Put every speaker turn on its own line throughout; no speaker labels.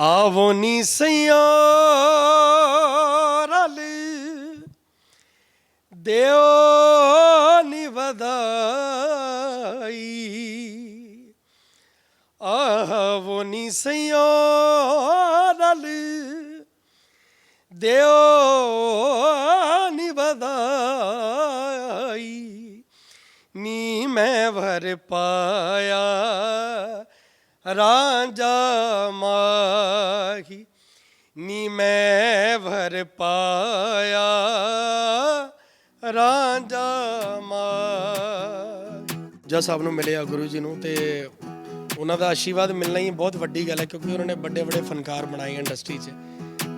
ਆਵੋ ਨੀ ਸਈਓ ਦਿਓ ਨੀ ਵਧਾਈ। ਆਵੋ ਨੀ ਸਈਓ ਦਿਓ ਨੀ ਵਧਾਈ। ਨੀ ਮੈਂ ਭਰ ਪਾਇਆ। ਰਾਂਝਾ ਮਾਹੀ, ਨੀ ਮੈਂ ਵਰ ਪਾਇਆ। ਰਾਂਝਾ ਮਾਹੀ। ਜਦ ਸਾਹਿਬ ਨੂੰ ਮਿਲਿਆ ਗੁਰੂ ਜੀ ਨੂੰ ਤੇ ਉਹਨਾਂ ਦਾ ਆਸ਼ੀਰਵਾਦ ਮਿਲਣਾ ਹੀ ਬਹੁਤ ਵੱਡੀ ਗੱਲ ਹੈ ਕਿਉਂਕਿ ਉਹਨਾਂ ਨੇ ਵੱਡੇ ਵੱਡੇ ਫਨਕਾਰ ਬਣਾਏ ਇੰਡਸਟਰੀ 'ਚ।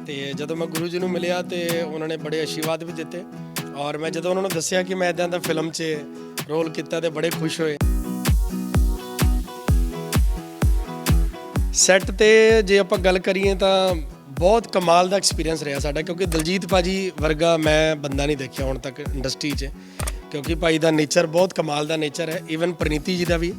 ਤੇ ਜਦੋਂ ਮੈਂ ਗੁਰੂ ਜੀ ਨੂੰ ਮਿਲਿਆ ਤੇ ਉਹਨਾਂ ਨੇ ਬੜੇ ਆਸ਼ੀਰਵਾਦ ਵੀ ਦਿੱਤੇ ਔਰ ਮੈਂ ਜਦੋਂ ਉਹਨਾਂ ਨੂੰ ਦੱਸਿਆ ਕਿ ਮੈਂ ਇਦਾਂ ਦਾ ਫਿਲਮ 'ਚ ਰੋਲ ਕੀਤਾ ਤੇ ਬੜੇ ਖੁਸ਼ ਹੋਏ ਸੈੱਟ ਤੇ ਜੇ ਆਪਾਂ ਗੱਲ ਕਰੀਏ ਤਾਂ ਬਹੁਤ ਕਮਾਲ ਦਾ ਐਕਸਪੀਰੀਅੰਸ ਰਿਹਾ ਸਾਡਾ, ਕਿਉਂਕਿ ਦਲਜੀਤ ਭਾਜੀ ਵਰਗਾ ਮੈਂ ਬੰਦਾ ਨਹੀਂ ਦੇਖਿਆ ਹੁਣ ਤੱਕ ਇੰਡਸਟਰੀ 'ਚ, ਕਿਉਂਕਿ ਭਾਈ ਦਾ ਨੇਚਰ ਬਹੁਤ ਕਮਾਲ ਦਾ ਨੇਚਰ ਹੈ ਈਵਨ ਪ੍ਰਨੀਤੀ ਜੀ ਦਾ ਵੀ।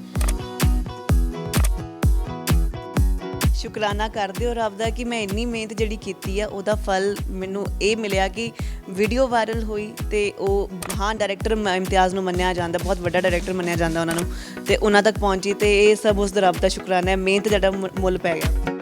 ਸ਼ੁਕਰਾਨਾ ਕਰਦੇ ਹੋ ਰੱਬ ਦਾ ਕਿ ਮੈਂ ਇੰਨੀ ਮਿਹਨਤ ਜਿਹੜੀ ਕੀਤੀ ਆ, ਉਹਦਾ ਫਲ ਮੈਨੂੰ ਇਹ ਮਿਲਿਆ ਕਿ ਵੀਡੀਓ ਵਾਇਰਲ ਹੋਈ ਤੇ ਉਹ ਹਾਂ ਡਾਇਰੈਕਟਰ ਇਮਤਿਆਜ਼ ਨੂੰ ਮੰਨਿਆ ਜਾਂਦਾ, ਬਹੁਤ ਵੱਡਾ ਡਾਇਰੈਕਟਰ ਮੰਨਿਆ ਜਾਂਦਾ ਉਹਨਾਂ ਨੂੰ ਤੇ ਉਹਨਾਂ ਤੱਕ ਪਹੁੰਚੀ ਤੇ ਇਹ ਸਭ ਉਸ ਦਾ ਰੱਬ ਦਾ ਸ਼ੁਕਰਾਨਾ ਹੈ, ਮਿਹਨਤ ਜਿਹੜਾ ਮੁੱਲ ਪੈ ਗਿਆ।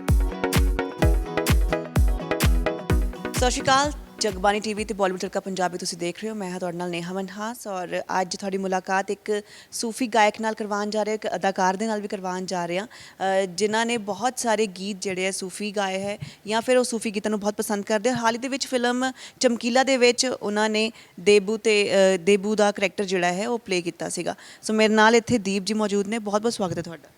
ਸਤਿ ਸ਼੍ਰੀ ਅਕਾਲ ਜਗਬਾਨੀ ਟੀਵੀ ਤੇ ਬਾਲੀਵੁੱਡ ਤੜਕਾ ਪੰਜਾਬੀ ਤੁਸੀਂ ਦੇਖ ਰਹੇ ਹੋ। ਮੈਂ ਹਾਂ ਤੁਹਾਡੇ ਨਾਲ ਨੇਹਾ ਮਨਹਾਸ ਔਰ ਅੱਜ ਤੁਹਾਡੀ ਮੁਲਾਕਾਤ ਇੱਕ ਸੂਫੀ ਗਾਇਕ ਨਾਲ ਕਰਵਾਉਣ ਜਾ ਰਹੇ, ਇੱਕ ਅਦਾਕਾਰ ਦੇ ਨਾਲ ਵੀ ਕਰਵਾਉਣ ਜਾ ਰਹੇ। ਹਾਂ ਜਿਨ੍ਹਾਂ ਨੇ ਬਹੁਤ ਸਾਰੇ ਗੀਤ ਜਿਹੜੇ ਹੈ ਸੂਫੀ ਗਾਏ ਹੈ ਜਾਂ ਫਿਰ ਉਹ ਸੂਫੀ ਗੀਤਾਂ ਨੂੰ ਬਹੁਤ ਪਸੰਦ ਕਰਦੇ ਹਾਲ ਹੀ ਦੇ ਵਿੱਚ ਫਿਲਮ ਚਮਕੀਲਾ ਦੇ ਵਿੱਚ ਉਹਨਾਂ ਨੇ ਦੇਬੂ ਤੇ ਦੇਬੂ ਦਾ ਕਰੈਕਟਰ ਜਿਹੜਾ ਹੈ ਉਹ ਪਲੇ ਕੀਤਾ ਸੀਗਾ। ਸੋ ਮੇਰੇ ਨਾਲ ਇੱਥੇ ਦੀਪ ਜੀ ਮੌਜੂਦ ਨੇ। ਬਹੁਤ ਬਹੁਤ ਸਵਾਗਤ ਹੈ ਤੁਹਾਡਾ।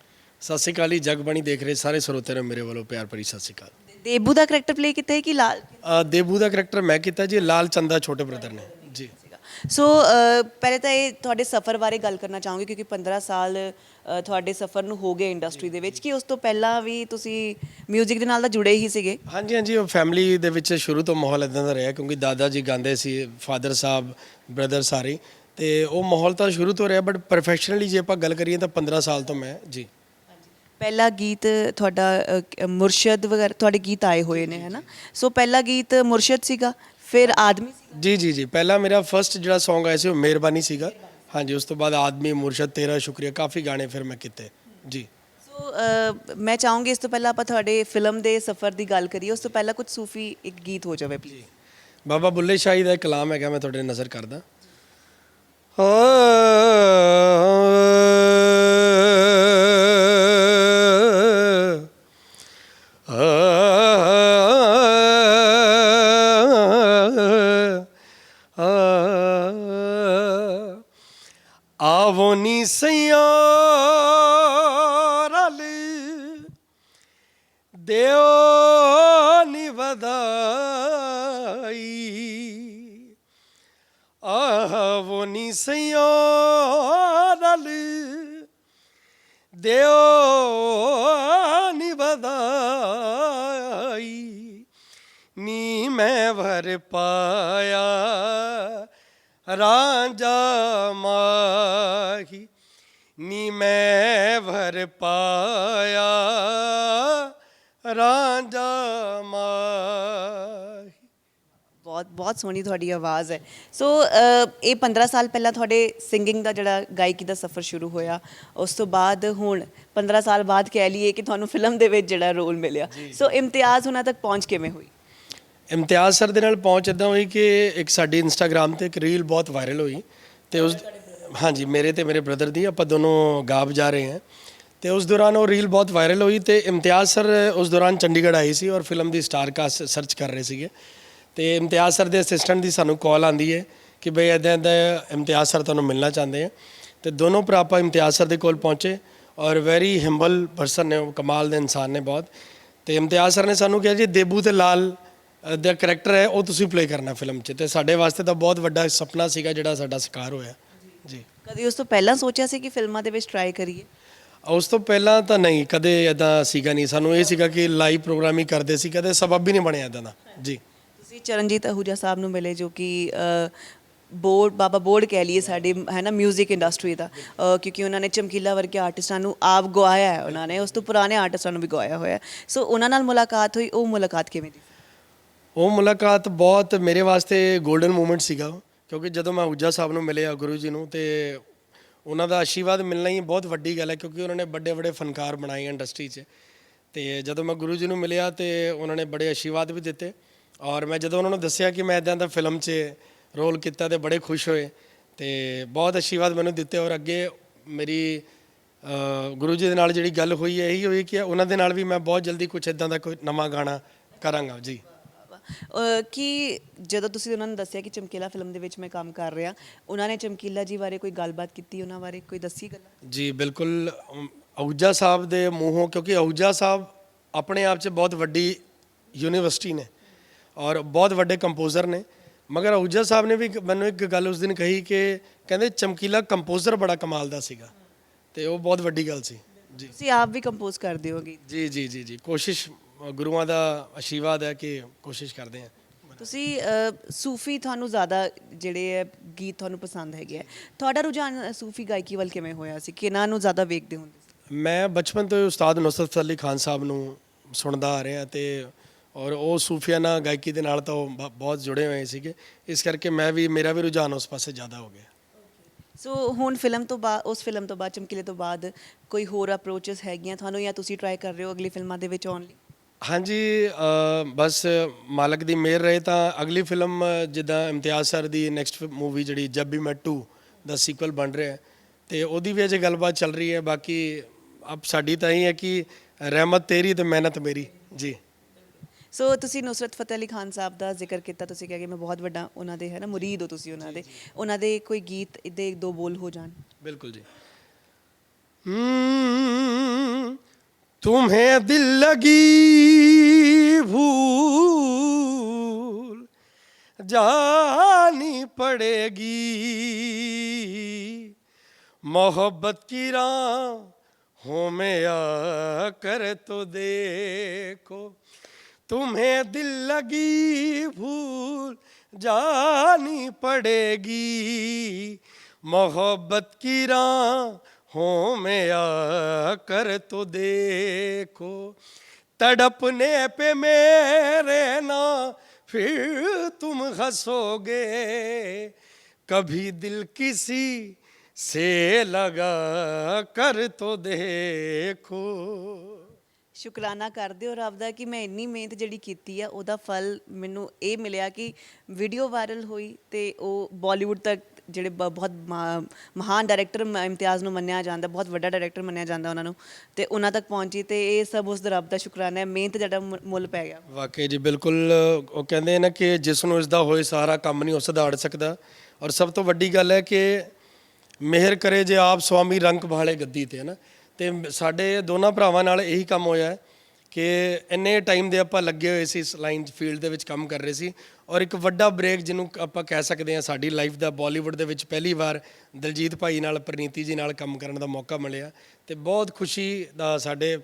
ਸਤਿ ਸ਼੍ਰੀ ਅਕਾਲ ਜੀ। ਜਗਬਾਣੀ ਦੇਖ ਰਹੇ ਸਾਰੇ ਸਰੋਤਿਆਂ ਨੂੰ ਮੇਰੇ ਵੱਲੋਂ ਪਿਆਰ ਭਰੀ ਸਤਿ ਸ਼੍ਰੀ ਅਕਾਲ।
ਦੇਬੂ ਦਾ ਕਰੈਕਟਰ ਪਲੇ ਕੀਤਾ ਹੈ ਕਿ ਲਾਲ?
ਅ, ਦੇਬੂ ਦਾ ਕਰੈਕਟਰ ਮੈਂ ਕੀਤਾ ਜੀ ਲਾਲ ਚੰਦਾ ਛੋਟੇ ਬ੍ਰਦਰ ਨੇ। ਜੀ।
ਸੀਗਾ। ਸੋ ਅ, ਪਹਿਲੇ ਤਾਂ ਇਹ ਤੁਹਾਡੇ ਸਫ਼ਰ ਬਾਰੇ ਗੱਲ ਕਰਨਾ ਚਾਹੂੰਗੀ ਕਿਉਂਕਿ 15 ਸਾਲ ਅ, ਤੁਹਾਡੇ ਸਫ਼ਰ ਨੂੰ ਹੋ ਗਏ ਇੰਡਸਟਰੀ ਦੇ ਵਿੱਚ ਕਿ ਉਸ ਤੋਂ ਪਹਿਲਾਂ ਵੀ ਤੁਸੀਂ 뮤직 ਦੇ ਨਾਲ ਤਾਂ ਜੁੜੇ ਹੀ ਸੀਗੇ।
ਹਾਂਜੀ ਹਾਂਜੀ ਉਹ ਫੈਮਿਲੀ ਦੇ ਵਿੱਚ ਸ਼ੁਰੂ ਤੋਂ ਮਾਹੌਲ ਇਦਾਂ ਦਾ ਰਿਹਾ ਕਿਉਂਕਿ ਦਾਦਾ ਜੀ ਗਾਉਂਦੇ ਸੀ ਫਾਦਰ ਸਾਹਿਬ ਬ੍ਰਦਰ ਸਾਰੇ ਤੇ ਉਹ ਮਾਹੌਲ ਤਾਂ ਸ਼ੁਰੂ ਤੋਂ ਰਿਹਾ ਬਟ ਪ੍ਰੋਫੈਸ਼ਨਲੀ ਜੇ ਆਪਾਂ ਗੱਲ ਕਰੀਏ ਤਾਂ 15 ਸਾਲ ਤੋਂ ਮੈਂ ਜੀ।
ਪਹਿਲਾ ਗੀਤ ਤੁਹਾਡਾ ਅ, ਮੁਰਸ਼ਦ ਵਗੈਰਾ ਤੁਹਾਡੇ ਗੀਤ ਆਏ ਹੋਏ ਨੇ ਹੈਨਾ? ਸੋ ਪਹਿਲਾ ਗੀਤ ਮੁਰਸ਼ਦ ਸੀਗਾ ਫਿਰ ਆਦਮੀ ਸੀ
ਜੀ ਜੀ ਜੀ ਪਹਿਲਾ ਮੇਰਾ ਫਰਸਟ ਜਿਹੜਾ Song ਆਇਆ ਸੀ ਉਹ ਮਿਹਰਬਾਨੀ ਸੀਗਾ। ਹਾਂਜੀ ਉਸ ਤੋਂ ਬਾਅਦ ਆਦਮੀ ਮੁਰਸ਼ਦ ਤੇਰਾ ਸ਼ੁਕਰੀਆ ਕਾਫੀ ਗਾਣੇ ਫਿਰ ਮੈਂ ਕੀਤੇ। ਜੀ।
ਸੋ ਅ, ਮੈਂ ਚਾਹੂੰਗੀ ਇਸ ਤੋਂ ਪਹਿਲਾਂ ਆਪਾਂ ਤੁਹਾਡੇ ਫਿਲਮ ਦੇ ਸਫ਼ਰ ਦੀ ਗੱਲ ਕਰੀਏ ਉਸ ਤੋਂ ਪਹਿਲਾਂ ਕੁਝ ਸੂਫੀ ਇੱਕ ਗੀਤ ਹੋ ਜਾਵੇ ਪਲੀਜ਼
ਬਾਬਾ ਬੁੱਲੇ ਸ਼ਾਹੀ ਦਾ ਇੱਕ ਕਲਾਮ ਹੈਗਾ ਮੈਂ ਤੁਹਾਡੇ ਨਜ਼ਰ ਕਰਦਾ। ਆਵੋ ਨੀ ਰਲੀ ਰਲ ਦਿਓ ਨੀ ਵਧਾਈ। ਆਵੋ ਨੀ ਸਈਓ ਰਲ ਦਿਓ ਨੀ ਵਧਾਈ। ਨੀ ਮੈਂ ਭਰ ਪਾਇਆ। ਰਾਂਝਾ ਮਾਹੀ ਨੀ ਮੈਂ ਭਰ ਪਾਇਆ। ਰਾਂਝਾ ਮਾਹੀ।
ਬਹੁਤ ਬਹੁਤ ਸੋਹਣੀ ਤੁਹਾਡੀ ਆਵਾਜ਼ ਹੈ। ਸੋ ਇਹ 15 ਸਾਲ ਪਹਿਲਾਂ ਤੁਹਾਡੇ ਸਿੰਗਿੰਗ ਦਾ ਜਿਹੜਾ ਗਾਇਕੀ ਦਾ ਸਫ਼ਰ ਸ਼ੁਰੂ ਹੋਇਆ ਉਸ ਤੋਂ ਬਾਅਦ ਹੁਣ 15 ਸਾਲ ਬਾਅਦ ਕਹਿ ਲਈਏ ਕਿ ਤੁਹਾਨੂੰ ਫਿਲਮ ਦੇ ਵਿੱਚ ਜਿਹੜਾ ਰੋਲ ਮਿਲਿਆ। ਸੋ ਇਮਤਿਆਜ਼ ਉਹਨਾਂ ਤੱਕ ਪਹੁੰਚ ਕਿਵੇਂ ਹੋਈ?
ਇਮਤਿਆਜ਼ ਸਰ ਦੇ ਨਾਲ ਪਹੁੰਚ ਇਦਾਂ ਹੋਈ ਕਿ ਇੱਕ ਸਾਡੀ ਇੰਸਟਾਗ੍ਰam ਤੇ ਇੱਕ ਰੀਲ ਬਹੁਤ ਵਾਇਰਲ ਹੋਈ ਤੇ ਉਸ ਹਾਂਜੀ, ਮੇਰੇ ਤੇ ਮੇਰੇ ਬ੍ਰਦਰ ਦੀ, ਆਪਾਂ ਦੋਨੋਂ ਗਾ ਜਾ ਰਹੇ ਹਾਂ ਤੇ ਉਸ ਦੌਰਾਨ ਉਹ ਰੀਲ ਬਹੁਤ ਵਾਇਰਲ ਹੋਈ ਤੇ ਇਮਤਿਆਜ਼ ਸਰ ਉਸ ਦੌਰਾਨ ਚੰਡੀਗੜ੍ਹ ਆਈ ਸੀ ਔਰ ਫਿਲਮ ਦੀ ਸਟਾਰ ਕਾਸਟ ਸਰਚ ਕਰ ਰਹੇ ਸੀਗੇ ਤੇ ਇਮਤਿਆਜ਼ ਸਰ ਦੇ ਅਸਿਸਟੈਂਟ ਦੀ ਸਾਨੂੰ ਕਾਲ ਆਂਦੀ ਹੈ ਕਿ ਬਈ ਇਦਾਂ ਇਦਾਂ ਇਮਤਿਆਜ਼ ਸਰ ਤੁਹਾਨੂੰ ਮਿਲਣਾ ਚਾਹੁੰਦੇ ਆ ਤੇ ਦੋਨੋਂ ਭਰਾ ਆਪਾਂ ਇਮਤਿਆਜ਼ ਸਰ ਦੇ ਕੋਲ ਪਹੁੰਚੇ ਔਰ ਵੈਰੀ ਹਿੰਬਲ ਪਰਸਨ ਨੇ, ਉਹ ਕਮਾਲ ਦੇ ਇਨਸਾਨ ਨੇ ਬਹੁਤ ਤੇ ਇਮਤਿਆਜ਼ ਸਰ ਨੇ ਸਾਨੂੰ ਕਿਹਾ ਜੀ, ਦੇਬੂ ਤੇ ਲਾਲ ਦਾ ਕਰੈਕਟਰ ਹੈ ਉਹ ਤੁਸੀਂ ਪਲੇ ਕਰਨਾ ਫਿਲਮ 'ਚ ਤੇ ਸਾਡੇ ਵਾਸਤੇ ਤਾਂ ਬਹੁਤ ਵੱਡਾ ਸੁਪਨਾ ਸੀਗਾ ਜਿਹੜਾ ਸਾਡਾ ਸਾਕਾਰ ਹੋਇਆ। ਜੀ।
ਕਦੀ ਉਸ ਤੋਂ ਪਹਿਲਾਂ ਸੋਚਿਆ ਸੀ ਕਿ ਫਿਲਮਾਂ ਦੇ ਵਿੱਚ ਟਰਾਈ ਕਰੀਏ?
ਉਸ ਤੋਂ ਪਹਿਲਾਂ ਤਾਂ ਨਹੀਂ ਕਦੇ ਇਦਾਂ ਸੀਗਾ ਨਹੀਂ। ਸਾਨੂੰ ਇਹ ਸੀਗਾ ਕਿ ਲਾਈਵ ਪ੍ਰੋਗਰਾਮ ਹੀ ਕਰਦੇ ਸੀ ਕਦੇ ਸਬਬ ਵੀ ਨਹੀਂ ਬਣਿਆ ਇਦਾਂ ਦਾ। ਜੀ।
ਤੁਸੀਂ ਚਰਨਜੀਤ ਅਹੂਜਾ ਸਾਹਿਬ ਨੂੰ ਮਿਲੇ ਜੋ ਕਿ ਬੋਰਡ ਬਾਬਾ ਬੋਰਡ ਕਹਿ ਲਈਏ ਸਾਡੇ ਹੈ ਨਾ 뮤직 ਇੰਡਸਟਰੀ ਦਾ ਕਿਉਂਕਿ ਉਹਨਾਂ ਨੇ ਚਮਕੀਲਾ ਵਰਗੇ ਆਰਟਿਸਟਾਂ ਨੂੰ ਆਪ ਗਵਾਇਆ ਹੈ ਉਹਨਾਂ ਨੇ। ਉਸ ਤੋਂ ਪੁਰਾਣੇ ਆਰਟਿਸਟਾਂ ਨੂੰ ਵੀ ਗਵਾਇਆ ਹੋਇਆ ਸੋ ਉਹਨਾਂ ਨਾਲ ਮੁਲਾਕਾਤ ਹੋਈ ਉਹ ਮੁਲਾਕਾਤ ਕਿਵੇਂ ਦੀ?
ਉਹ ਮੁਲਾਕਾਤ ਬਹੁਤ ਮੇਰੇ ਵਾਸਤੇ 골ਡਨ ਮੂਮੈਂਟ ਸੀਗਾ। ਉਹ, ਕਿਉਂਕਿ ਜਦੋਂ ਮੈਂ ਹੁਜਾ ਸਾਹਿਬ ਨੂੰ ਮਿਲਿਆ ਗੁਰੂ ਜੀ ਨੂੰ ਤੇ ਉਹਨਾਂ ਦਾ ਆਸ਼ੀਰਵਾਦ ਮਿਲਣਾ ਹੀ ਬਹੁਤ ਵੱਡੀ ਗੱਲ ਹੈ ਕਿਉਂਕਿ ਉਹਨਾਂ ਨੇ ਵੱਡੇ ਵੱਡੇ ਫਨਕਾਰ ਬਣਾਏ ਇੰਡਸਟਰੀ 'ਚ। ਤੇ ਜਦੋਂ ਮੈਂ ਗੁਰੂ ਜੀ ਨੂੰ ਮਿਲਿਆ ਤੇ ਉਹਨਾਂ ਨੇ ਬੜੇ ਆਸ਼ੀਰਵਾਦ ਵੀ ਦਿੱਤੇ। ਔਰ ਮੈਂ ਜਦੋਂ ਉਹਨਾਂ ਨੂੰ ਦੱਸਿਆ ਕਿ ਮੈਂ ਇਦਾਂ ਦਾ ਫਿਲਮ 'ਚ ਰੋਲ ਕੀਤਾ ਤੇ ਬੜੇ ਖੁਸ਼ ਹੋਏ। ਤੇ ਬਹੁਤ ਆਸ਼ੀਰਵਾਦ ਮੈਨੂੰ ਦਿੱਤੇ ਔਰ ਅੱਗੇ ਮੇਰੀ ਗੁਰੂ ਜੀ ਦੇ ਨਾਲ ਜਿਹੜੀ ਗੱਲ ਹੋਈ ਹੈ ਇਹੀ ਹੋਈ ਕਿ ਉਹਨਾਂ ਦੇ ਨਾਲ ਵੀ ਮੈਂ ਬਹੁਤ ਜਲਦੀ ਕੁਝ ਇਦਾਂ ਦਾ ਕੋਈ ਨਵਾਂ ਗਾਣਾ ਕਰਾਂਗਾ। ਜੀ।
ਕਿ ਜਦੋਂ ਤੁਸੀਂ ਉਹਨਾਂ ਨੂੰ ਦੱਸਿਆ ਕਿ ਚਮਕੀਲਾ ਫਿਲਮ ਦੇ ਵਿੱਚ ਮੈਂ ਕੰਮ ਕਰ ਰਿਹਾ ਉਹਨਾਂ ਨੇ ਚਮਕੀਲਾ ਜੀ ਬਾਰੇ ਕੋਈ ਗੱਲਬਾਤ ਕੀਤੀ ਉਹਨਾਂ ਬਾਰੇ ਕੋਈ ਦੱਸੀ ਗੱਲ?
ਜੀ ਬਿਲਕੁਲ ਅਮ, ਸਾਹਿਬ ਦੇ ਮੂੰਹੋਂ ਕਿਉਂਕਿ ਅਹੂਜਾ ਸਾਹਿਬ ਆਪਣੇ ਆਪ 'ਚ ਬਹੁਤ ਵੱਡੀ ਯੂਨੀਵਰਸਿਟੀ ਨੇ ਔਰ ਬਹੁਤ ਵੱਡੇ ਕੰਪੋਜ਼ਰ ਨੇ। ਮਗਰ ਅਹੂਜਾ ਸਾਹਿਬ ਨੇ ਵੀ ਇੱਕ- ਮੈਨੂੰ ਇੱਕ ਗੱਲ ਉਸ ਦਿਨ ਕਹੀ ਕਿ ਕਹਿੰਦੇ ਚਮਕੀਲਾ ਕੰਪੋਜ਼ਰ ਬੜਾ ਕਮਾਲ ਦਾ ਸੀਗਾ ਤੇ ਉਹ ਬਹੁਤ ਵੱਡੀ ਗੱਲ ਸੀ। ਜੀ।
ਤੁਸੀਂ ਆਪ ਵੀ ਕੰਪੋਜ਼ ਕਰਦੇ ਹੋਗੇ।
ਜੀ ਜੀ ਜੀ ਜੀ ਕੋਸ਼ਿਸ਼ ਗੁਰੂਆਂ ਦਾ ਆਸ਼ੀਰਵਾਦ ਹੈ ਕਿ ਕੋਸ਼ਿਸ਼ ਕਰਦੇ ਹਾਂ।
ਤੁਸੀਂ ਅ, ਸੂਫੀ ਤੁਹਾਨੂੰ ਜ਼ਿਆਦਾ ਜਿਹੜੇ ਹੈ ਗੀਤ ਤੁਹਾਨੂੰ ਪਸੰਦ ਹੈਗੇ ਆ ਤੁਹਾਡਾ ਰੁਝਾਨ ਸੂਫੀ ਗਾਇਕੀ ਵੱਲ ਕਿਵੇਂ ਹੋਇਆ ਸੀ? ਕਿਹਨਾਂ ਨੂੰ ਜ਼ਿਆਦਾ ਵੇਖਦੇ ਹੁੰਦੇ ਸੀ?
ਮੈਂ ਬਚਪਨ ਤੋਂ ਹੀ ਉਸਤਾਦ ਨੁਸਰਤ ਅਲੀ ਖਾਨ ਸਾਹਿਬ ਨੂੰ ਸੁਣਦਾ ਆ ਰਿਹਾ ਤੇ ਔਰ ਉਹ ਸੂਫੀਆਨਾ ਗਾਇਕੀ ਦੇ ਨਾਲ ਤਾਂ ਉਹ ਬ- ਬਹੁਤ ਜੁੜੇ ਹੋਏ ਸੀਗੇ। ਇਸ ਕਰਕੇ ਮੈਂ ਵੀ ਮੇਰਾ ਵੀ ਰੁਝਾਨ ਉਸ ਪਾਸੇ ਜ਼ਿਆਦਾ ਹੋ ਗਿਆ।
ਸੋ ਹੁਣ ਫਿਲਮ ਤੋਂ ਬਾਅਦ ਉਸ ਫਿਲਮ ਤੋਂ ਬਾਅਦ ਚਮਕੀਲੇ ਤੋਂ ਬਾਅਦ ਕੋਈ ਹੋਰ ਅਪਰੋਚਸ ਹੈਗੀਆਂ ਤੁਹਾਨੂੰ ਜਾਂ ਤੁਸੀਂ ਟਰਾਈ ਕਰ ਰਹੇ ਹੋ ਅਗਲੀ ਫਿਲਮਾਂ ਦੇ ਵਿੱਚ ਆਉਣ ਲਈ?
ਹਾਂਜੀ ਬਸ ਮਾਲਕ ਦੀ ਮਿਹਰ ਰਹੇ ਤਾਂ ਅਗਲੀ ਫਿਲਮ ਜਿੱਦਾਂ ਇਮਤਿਆਜ਼ ਸਰ ਦੀ ਨੈਕਸਟ ਮੂਵੀ ਜਿਹੜੀ ਜੱਬ ਵੀ ਮੈਂ ਦਾ ਸੀਕਵਲ ਬਣ ਰਿਹਾ ਤੇ ਉਹਦੀ ਵੀ ਅਜੇ ਗੱਲਬਾਤ ਚੱਲ ਰਹੀ ਹੈ ਬਾਕੀ ਅਬ ਸਾਡੀ ਤਾਂ ਹੀ ਹੈ ਕਿ ਰਹਿਮਤ ਤੇਰੀ ਤੇ ਮਿਹਨਤ ਮੇਰੀ ਜੀ।
ਸੋ ਤੁਸੀਂ ਨੁਸਰਤ ਫਤਿਹ ਅਲੀ ਖਾਨ ਸਾਹਿਬ ਦਾ ਜ਼ਿਕਰ ਕੀਤਾ ਤੁਸੀਂ ਕਿਹਾ ਕਿ ਮੈਂ ਬਹੁਤ ਵੱਡਾ ਉਹਨਾਂ ਦੇ ਹੈ ਨਾ ਮੁਰੀਦ ਹੋ ਤੁਸੀਂ ਉਹਨਾਂ ਦੇ। ਉਹਨਾਂ ਦੇ ਕੋਈ ਗੀਤ ਦੇ ਦੋ ਬੋਲ ਹੋ ਜਾਣ।
ਬਿਲਕੁਲ ਜੀ। ਹੂੰ तुम्हें दिल लगी भूल जानी पड़ेगी। मोहब्बत की राहों में, आकर तो देखो। तुम्हें दिल लगी भूल जानी पड़ेगी। मोहब्बत की राहों में आकर तो देखो तड़पने पे मेरे ना फिर तुम हंसोगे कभी दिल किसी से लगा कर तो देखो
ਸ਼ੁਕਰਾਨਾ ਕਰਦੇ ਹੋ ਰੱਬ ਦਾ ਕਿ ਮੈਂ ਇੰਨੀ ਮਿਹਨਤ ਜਿਹੜੀ ਕੀਤੀ ਆ ਉਹਦਾ ਫਲ ਮੈਨੂੰ ਇਹ ਮਿਲਿਆ ਕਿ ਵੀਡੀਓ ਵਾਇਰਲ ਹੋਈ ਤੇ ਉਹ ਬਾਲੀਵੁੱਡ ਤੱਕ ਜਿਹੜੇ ਬ- ਬਹੁਤ ਮਾ- ਮਹਾਨ ਡਾਇਰੈਕਟਰ ਇਮਤਿਆਜ਼ ਨੂੰ ਮੰਨਿਆ ਜਾਂਦਾ, ਬਹੁਤ ਵੱਡਾ ਡਾਇਰੈਕਟਰ ਮੰਨਿਆ ਜਾਂਦਾ ਉਹਨਾਂ ਨੂੰ, ਤੇ ਉਹਨਾਂ ਤੱਕ ਪਹੁੰਚੀ ਤੇ ਇਹ ਸਭ ਉਸ ਦਾ ਰੱਬ ਦਾ ਸ਼ੁਕਰਾਨਾ ਹੈ, ਮਿਹਨਤ ਜਿਹੜਾ ਮੁ- ਮੁੱਲ ਪੈ ਗਿਆ।
ਵਾਕਈ ਜੀ, ਬਿਲਕੁਲ, ਉਹ ਕਹਿੰਦੇ ਨੇ ਕਿ ਜਿਸ ਨੂੰ ਇਸ ਦਾ ਹੋਏ ਸਾਰਾ ਕੰਮ ਨਹੀਂ ਉਹ ਸੁਧਾਰ ਸਕਦਾ, ਔਰ ਸਭ ਤੋਂ ਵੱਡੀ ਗੱਲ ਹੈ ਕਿ ਮਿਹਰ ਕਰੇ ਜੇ ਆਪ ਸੁਆਮੀ ਰੰਗ ਭਾਲੇ ਗੱਦੀ ਤੇ ਹੈ ਨਾ ਤੇ ਸਾਡੇ ਦੋਨਾਂ ਭਰਾਵਾਂ ਨਾਲ ਇਹੀ ਕੰਮ ਹੋਇਆ ਹੈ ਕਿ ਇੰਨੇ ਟਾਈਮ ਦੇ ਆਪਾਂ ਲੱਗੇ ਹੋਏ ਸੀ ਇਸ ਲਾਈਨ ਫੀਲਡ ਦੇ ਵਿੱਚ ਕੰਮ ਕਰ ਰਹੇ ਸੀ ਔਰ ਇੱਕ ਵੱਡਾ ਬ੍ਰੇਕ ਜਿਹਨੂੰ ਆਪਾਂ ਕਹਿ ਸਕਦੇ ਹਾਂ ਸਾਡੀ ਲਾਈਫ ਦਾ ਬਾਲੀਵੁੱਡ ਦੇ ਵਿੱਚ ਪਹਿਲੀ ਵਾਰ ਦਲਜੀਤ ਭਾਈ ਨਾਲ ਪ੍ਰਨੀਤੀ ਜੀ ਨਾਲ ਕੰਮ ਕਰਨ ਦਾ ਮੌਕਾ ਮਿਲਿਆ ਤੇ ਬਹੁਤ ਖੁਸ਼ੀ ਦਾ ਸਾਡੇ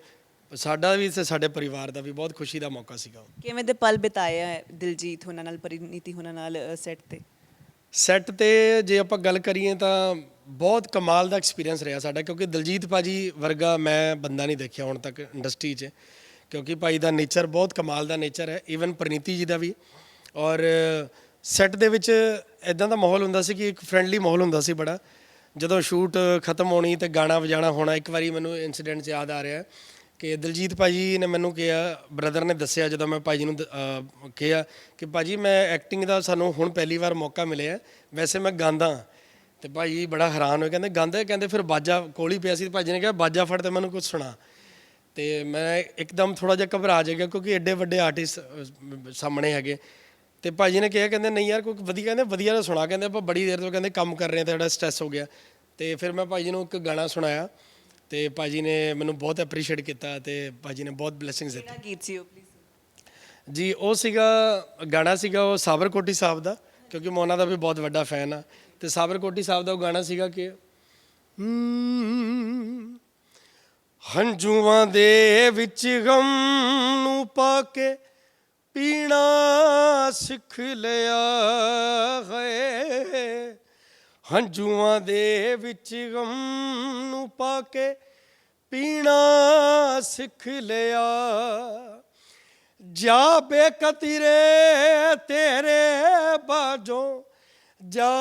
ਸਾਡਾ ਵੀ ਤੇ ਸਾਡੇ ਪਰਿਵਾਰ ਦਾ ਵੀ ਬਹੁਤ ਖੁਸ਼ੀ ਦਾ ਮੌਕਾ ਸੀਗਾ।
ਕਿਵੇਂ ਦੇ ਪਲ ਬਿਤਾਏ ਹੈ ਦਿਲਜੀਤ ਉਹਨਾਂ ਨਾਲ ਪਰਿਨੀਤੀ ਉਹਨਾਂ ਨਾਲ ਸੈੱਟ ਤੇ?
ਸੈੱਟ ਤੇ ਜੇ ਆਪਾਂ ਗੱਲ ਕਰੀਏ ਤਾਂ ਬਹੁਤ ਕਮਾਲ ਦਾ ਐਕਸਪੀਰੀਅੰਸ ਰਿਹਾ ਸਾਡਾ ਕਿਉਂਕਿ ਦਲਜੀਤ ਭਾਜੀ ਵਰਗਾ ਮੈਂ ਬੰਦਾ ਨਹੀਂ ਦੇਖਿਆ ਹੁਣ ਤੱਕ ਇੰਡਸਟਰੀ 'ਚ ਕਿਉਂਕਿ ਭਾਈ ਦਾ ਨੇਚਰ ਬਹੁਤ ਕਮਾਲ ਦਾ ਨੇਚਰ ਹੈ ਈਵਨ ਪ੍ਰਨੀਤੀ ਜੀ ਦਾ ਵੀ। ਔਰ ਸੈੱਟ ਦੇ ਵਿੱਚ ਇਦਾਂ ਦਾ ਮਾਹੌਲ ਹੁੰਦਾ ਸੀ ਕਿ ਇੱਕ ਫ੍ਰੈਂਡਲੀ ਮਾਹੌਲ ਹੁੰਦਾ ਸੀ ਬੜਾ। ਜਦੋਂ ਸ਼ੂਟ ਖਤਮ ਹੋਣੀ ਤੇ ਗਾਣਾ ਵਜਾਣਾ ਹੋਣਾ, ਇੱਕ ਵਾਰੀ ਮੈਨੂੰ ਇਨਸੀਡੈਂਟ ਯਾਦ ਆ ਰਿਹਾ ਕਿ ਦਲਜੀਤ ਭਾਜੀ ਨੇ ਮੈਨੂੰ ਕਿਹਾ ਬ੍ਰਦਰ ਨੇ ਦੱਸਿਆ ਜਦੋਂ ਮੈਂ ਭਾਜੀ ਨੂੰ ਕਿਹਾ ਕਿ ਭਾਜੀ ਮੈਂ ਐਕਟਿੰਗ ਦਾ ਸਾਨੂੰ ਹੁਣ ਪਹਿਲੀ ਵਾਰ ਮੌਕਾ ਮਿਲਿਆ, ਵੈਸੇ ਮੈਂ ਗਾਉਂਦਾ ਹਾਂ। ਤੇ ਭਾਜੀ ਬੜਾ ਹੈਰਾਨ ਹੋਏ, ਕਹਿੰਦੇ ਗਾਉਂਦਾ ਕਹਿੰਦੇ ਫਿਰ ਬਾਜਾ ਕੋਲ ਹੀ ਪਿਆ ਸੀ ਤੇ ਭਾਜੀ ਨੇ ਕਿਹਾ, ਬਾਜਾ ਫੜ ਤੇ ਮੈਨੂੰ ਕੁਝ ਸੁਣਾ। ਤੇ ਮੈਂ ਇੱਕਦਮ ਥੋੜਾ ਜਿਹਾ ਘਬਰਾ ਜਾਗਾ ਕਿਉਂਕਿ ਐਡੇ ਵੱਡੇ ਆਰਟਿਸਟ ਸਾਹਮਣੇ ਹੈਗੇ। ਤੇ ਭਾਜੀ ਨੇ ਕਿਹਾ ਕਹਿੰਦੇ ਨਹੀਂ ਯਾਰ ਕੋਈ ਵਧੀਆ ਕਹਿੰਦੇ ਵਧੀਆ ਦਾ ਸੁਣਾ ਕਹਿੰਦੇ ਆਪਾਂ ਬੜੀ ਦੇਰ ਤੋਂ ਕਹਿੰਦੇ ਕੰਮ ਕਰ ਰਹੇ ਹਾਂ ਤੇ ਸਾਡਾ ਸਟ੍ਰੈਸ ਹੋ ਗਿਆ। ਤੇ ਫਿਰ ਮੈਂ ਭਾਜੀ ਨੂੰ ਇੱਕ ਗਾਣਾ ਸੁਣਾਇਆ ਤੇ ਭਾਜੀ ਨੇ ਮੈਨੂੰ ਬਹੁਤ ਐਪਰੀਸ਼ੀਏਟ ਕੀਤਾ ਤੇ ਭਾਜੀ ਨੇ ਬਹੁਤ ਬਲੇਸਿੰਗਸ ਦਿੱਤੀ।
ਕਿਹੜਾ ਗੀਤ ਸੀ ਉਹ ਪਲੀਜ਼
ਜੀ ਉਹ ਸੀਗਾ ਗਾਣਾ ਸੀਗਾ ਉਹ ਸਾਬਰਕੋਟੀ ਸਾਹਿਬ ਦਾ ਕਿਉਂਕਿ ਮੈਂ ਉਹਨਾਂ ਦਾ ਵੀ ਬਹੁਤ ਵੱਡਾ ਫੈਨ ਆ ਤੇ ਸਾਬਰਕੋਟੀ ਸਾਹਿਬ ਦਾ ਉਹ ਗਾਣਾ ਸੀਗਾ ਕਿ ਹੰਝੂਆਂ ਦੇ ਵਿੱਚ ਗਮ ਨੂੰ ਪਾ ਕੇ ਪੀਣਾ ਸਿੱਖ ਲਿਆ ਹੈ ਹੰਝੂਆਂ ਦੇ ਵਿੱਚ ਗਮ ਨੂੰ ਪਾ ਕੇ ਪੀਣਾ ਸਿੱਖ ਲਿਆ। ਜਾ ਬੇਕਤਰੇ ਤੇਰੇ ਬਾਝੋਂ, ਜਾ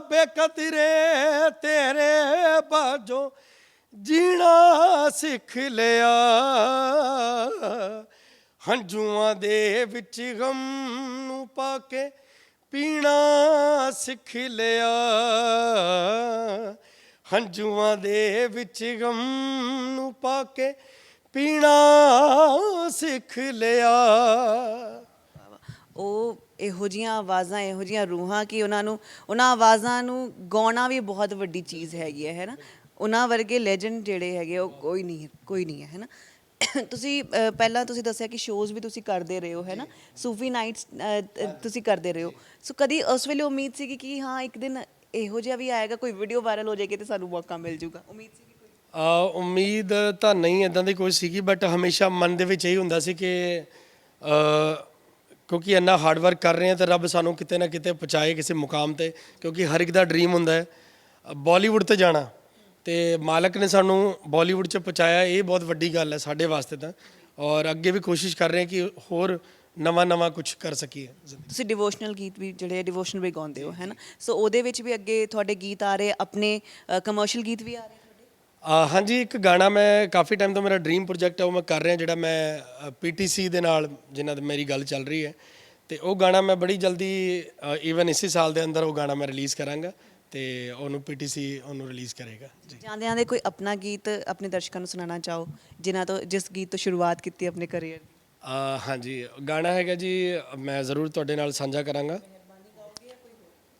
ਬੇਕਤਰੇ ਤੇਰੇ ਬਾਝੋਂ ਜੀਣਾ ਸਿੱਖ ਲਿਆ। ਹੰਝੂਆਂ ਦੇ ਵਿੱਚ ਗਮ ਨੂੰ ਪਾ ਕੇ ਪੀਣਾ ਸਿੱਖ ਲਿਆ। ਹੰਝੂਆਂ ਦੇ ਵਿੱਚ ਗਮ ਨੂੰ ਪਾ ਕੇ ਪੀਣਾ ਸਿੱਖ ਲਿਆ।
ਉਹ ਇਹੋ ਜੀਆਂ ਆਵਾਜ਼ਾਂ, ਇਹੋ ਜੀਆਂ ਰੂਹਾਂ ਕਿ ਉਹਨਾਂ ਨੂੰ, ਉਹਨਾਂ ਆਵਾਜ਼ਾਂ ਨੂੰ ਗਾਉਣਾ ਵੀ ਬਹੁਤ ਵੱਡੀ ਚੀਜ਼ ਹੈਗੀ ਹੈ ਹੈਨਾ ਉਹਨਾਂ ਵਰਗੇ ਲੈਜੈਂਡ ਜਿਹੜੇ ਹੈਗੇ ਉਹ ਕੋਈ ਨਹੀਂ ਕੋਈ ਨਹੀਂ ਹੈ ਹੈਨਾ ਤੁਸੀਂ ਪਹਿਲਾਂ ਤੁਸੀਂ ਦੱਸਿਆ ਕਿ ਸ਼ੋਜ਼ ਵੀ ਤੁਸੀਂ ਕਰਦੇ ਰਹੇ ਹੋ ਹੈਨਾ? ਸੂਫੀ ਨਾਈਟਸ ਤੁਸੀਂ ਕਰਦੇ ਰਹੇ ਹੋ। ਸੋ ਕਦੀ ਉਸ ਵੇਲੇ ਉਮੀਦ ਸੀ ਕਿ ਹਾਂ ਇੱਕ ਦਿਨ ਇਹੋ ਜਿਹਾ ਵੀ ਆਏਗਾ ਕੋਈ ਵੀਡੀਓ ਵਾਇਰਲ ਹੋ ਜਾਏਗੀ ਤੇ ਸਾਨੂੰ ਮੌਕਾ ਮਿਲ ਜਾਊਗਾ? ਉਮੀਦ ਸੀ ਕੋਈ?
ਆ ਉਮੀਦ ਤਾਂ ਨਹੀਂ ਇਦਾਂ ਦੀ ਕੋਈ ਸੀਗੀ ਬਟ ਹਮੇਸ਼ਾ ਮਨ ਦੇ ਵਿੱਚ ਇਹ ਹੁੰਦਾ ਸੀ ਕਿ ਅ, ਕਿਉਂਕਿ ਇੰਨਾ ਹਾਰਡ ਵਰਕ ਕਰ ਰਹੇ ਹਾਂ ਤਾਂ ਰੱਬ ਸਾਨੂੰ ਕਿਤੇ ਨਾ ਕਿਤੇ ਪਹੁੰਚਾਏ ਕਿਸੇ ਮੁਕਾਮ ਤੇ ਕਿਉਂਕਿ ਹਰ ਇੱਕ ਦਾ ਡ੍ਰੀਮ ਹੁੰਦਾ ਹੈ। ਬਾਲੀਵੁੱਡ ਤੇ ਜਾਣਾ। ਤੇ ਮਾਲਕ ਨੇ ਸਾਨੂੰ ਬਾਲੀਵੁੱਡ 'ਚ ਪਹੁੰਚਾਇਆ ਇਹ ਬਹੁਤ ਵੱਡੀ ਗੱਲ ਹੈ ਸਾਡੇ ਵਾਸਤੇ ਤਾਂ। ਔਰ ਅੱਗੇ ਵੀ ਕੋਸ਼ਿਸ਼ ਕਰ ਰਹੇ ਹਾਂ ਕਿ ਹੋਰ ਨਵਾਂ ਨਵਾਂ ਕੁਝ ਕਰ ਸਕੀਏ।
ਤੁਸੀਂ ਡਿਵੋਸ਼ਨਲ ਗੀਤ ਵੀ ਜਿਹੜੇ ਡਿਵੋਸ਼ਨਲ ਵੀ ਗਾਉਂਦੇ ਹੋ ਹੈਨਾ? ਸੋ ਉਹਦੇ ਵਿੱਚ ਵੀ ਅੱਗੇ ਤੁਹਾਡੇ ਗੀਤ ਆ ਰਹੇ ਆਪਣੇ ਕਮਰਸ਼ੀਅਲ ਗੀਤ ਵੀ ਆ ਰਹੇ ਤੁਹਾਡੇ?
ਆ ਹਾਂਜੀ ਇੱਕ ਗਾਣਾ ਮੈਂ ਕਾਫੀ ਟਾਈਮ ਤੋਂ ਮੇਰਾ ਡ੍ਰੀਮ ਪ੍ਰੋਜੈਕਟ ਹੈ ਉਹ ਮੈਂ ਕਰ ਰਿਹਾ ਜਿਹੜਾ ਮੈਂ ਪੀਟੀਸੀ ਦੇ ਨਾਲ ਜਿਨ੍ਹਾਂ ਦੀ ਮੇਰੀ ਗੱਲ ਚੱਲ ਰਹੀ ਹੈ। ਤੇ ਉਹ ਗਾਣਾ ਮੈਂ ਬੜੀ ਜਲਦੀ ਈਵਨ ਇਸੇ ਸਾਲ ਦੇ ਅੰਦਰ ਉਹ ਗਾਣਾ ਮੈਂ ਰਿਲੀਜ਼ ਕਰਾਂਗਾ। ਤੇ ਉਹਨੂੰ ਪੀਟੀਸੀ ਉਹਨੂੰ ਰਿਲੀਜ਼ ਕਰੇਗਾ ਜੀ
ਜਾਂਦੇ ਜਾਂਦੇ ਕੋਈ ਆਪਣਾ ਗੀਤ ਆਪਣੇ ਦਰਸ਼ਕਾਂ ਨੂੰ ਸੁਣਾਉਣਾ ਚਾਹੋ ਜਿਨ੍ਹਾਂ ਤੋਂ ਜਿਸ ਗੀਤ ਤੋਂ ਸ਼ੁਰੂਆਤ ਕੀਤੀ ਆਪਣੇ ਕੈਰੀਅਰ ਦੀ
ਆ ਹਾਂਜੀ ਗਾਣਾ ਹੈਗਾ ਜੀ ਮੈਂ ਜ਼ਰੂਰ ਤੁਹਾਡੇ ਨਾਲ ਸਾਂਝਾ ਕਰਾਂਗਾ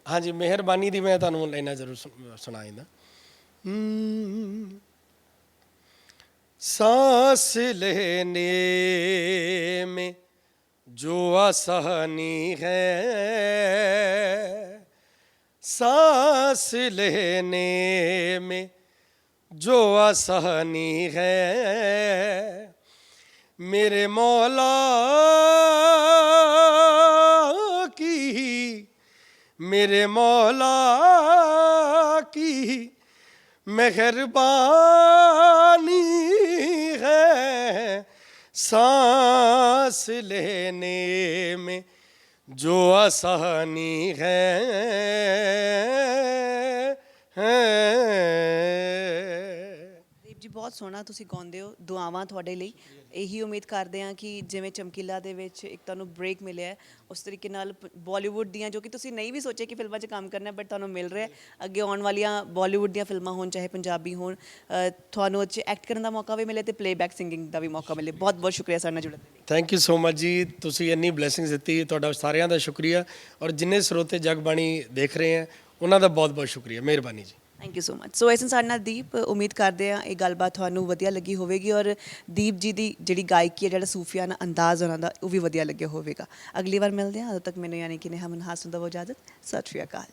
ਹਾਂਜੀ ਮਿਹਰਬਾਨੀ ਦੀ ਮੈਂ ਤੁਹਾਨੂੰ ਲੈਣਾ ਜ਼ਰੂਰ ਸੁਣ- ਸੁਣਾਇਂਦਾ हम्म, सांस लेने में जो आसानी है सांस लेने में जो आसानी है मेरे मौला की मेरे मौला की मेहरबानी है सांस लेने में जो आसानी है, है
ਬਹੁਤ ਸੋਹਣਾ ਤੁਸੀਂ ਗਾਉਂਦੇ ਹੋ ਦੁਆਵਾਂ ਤੁਹਾਡੇ ਲਈ। ਇਹੀ ਉਮੀਦ ਕਰਦੇ ਹਾਂ ਕਿ ਜਿਵੇਂ ਚਮਕੀਲਾ ਦੇ ਵਿੱਚ ਇੱਕ ਤੁਹਾਨੂੰ ਬ੍ਰੇਕ ਮਿਲਿਆ ਹੈ, ਉਸ ਤਰੀਕੇ ਨਾਲ ਬਾਲੀਵੁੱਡ ਦੀਆਂ ਜੋ ਕਿ ਤੁਸੀਂ ਨਹੀਂ ਵੀ ਸੋਚਿਆ ਕਿ ਫਿਲਮਾਂ 'ਚ ਕੰਮ ਕਰਨਾ ਬਟ ਤੁਹਾਨੂੰ ਮਿਲ ਰਿਹਾ ਹੈ। ਅੱਗੇ ਆਉਣ ਵਾਲੀਆਂ ਬਾਲੀਵੁੱਡ ਦੀਆਂ ਫਿਲਮਾਂ ਹੋਣ ਚਾਹੇ ਪੰਜਾਬੀ ਹੋਣ ਅ, ਤੁਹਾਨੂੰ 'ਚ ਐਕਟ ਕਰਨ ਦਾ ਮੌਕਾ ਵੀ ਮਿਲੇ ਤੇ ਪਲੇਬੈਕ ਸਿੰਗਿੰਗ ਦਾ ਵੀ ਮੌਕਾ ਮਿਲੇ। ਬਹੁਤ ਬਹੁਤ ਸ਼ੁਕਰੀਆ ਸਾਡੇ ਨਾਲ ਜੁੜਨ ਦੇ ਲਈ।
ਥੈਂਕ ਯੂ ਸੋ ਮਚ ਜੀ। ਤੁਸੀਂ ਇੰਨੀ ਬਲੇਸਿੰਗਸ ਦਿੱਤੀ ਤੁਹਾਡਾ ਸਾਰਿਆਂ ਦਾ ਸ਼ੁਕਰੀਆ। ਔਰ ਜਿੰਨੇ ਸਰੋਤੇ ਜਗਬਾਣੀ ਦੇਖ ਰਹੇ ਹੈ ਉਹਨਾਂ ਦਾ ਬਹੁਤ ਬਹੁਤ ਸ਼ੁਕਰੀਆ। ਮਿਹਰਬਾਨੀ ਜੀ।
Thank you so much so ਐਸਨ ਸਾਡੇ ਨਾਲ ਦੀਪ, ਉਮੀਦ ਕਰਦੇ ਆ ਇਹ ਗੱਲਬਾਤ ਤੁਹਾਨੂੰ ਵਧੀਆ ਲੱਗੀ ਹੋਵੇਗੀ ਔਰ ਦੀਪ ਜੀ ਦੀ ਜਿਹੜੀ ਗਾਇਕੀ ਹੈ, ਜਿਹੜਾ ਸੂਫੀਆਨਾ ਅੰਦਾਜ਼ ਉਹਨਾਂ ਦਾ, ਉਹ ਵੀ ਵਧੀਆ ਲੱਗਿਆ ਹੋਵੇਗਾ। ਅਗਲੀ ਵਾਰ ਮਿਲਦੇ ਹਾਂ। ਉਦੋਂ ਤੱਕ ਮੈਨੂੰ ਯਾਨੀ ਕਿ ਨੇਹਾ ਮਨਹਾਸ ਨੂੰ ਦਵੋ ਇਜਾਜ਼ਤ। ਸਤਿ ਸ਼੍ਰੀ ਅਕਾਲ।